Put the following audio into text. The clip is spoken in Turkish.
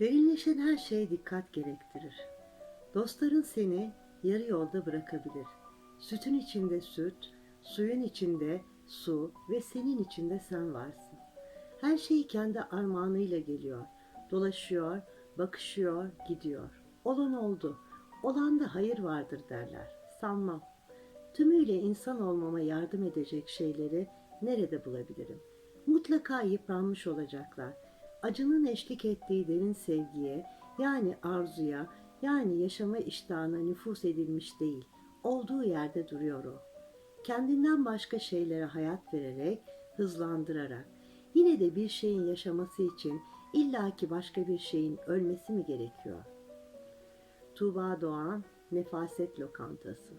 Değişen her şey dikkat gerektirir. Dostların seni yarı yolda bırakabilir. Sütün içinde süt, suyun içinde su ve senin içinde sen varsın. Her şey kendi armağanıyla geliyor. Dolaşıyor, bakışıyor, gidiyor. Olan oldu. Olanda hayır vardır derler. Sanmam. Tümüyle insan olmama yardım edecek şeyleri nerede bulabilirim? Mutlaka yıpranmış olacaklar. Acının eşlik ettiği derin sevgiye, yani arzuya, yani yaşama iştahına nüfus edilmiş değil. Olduğu yerde duruyor o. Kendinden başka şeylere hayat vererek, hızlandırarak. Yine de bir şeyin yaşaması için illaki başka bir şeyin ölmesi mi gerekiyor? Tuğba Doğan, Nefaset Lokantası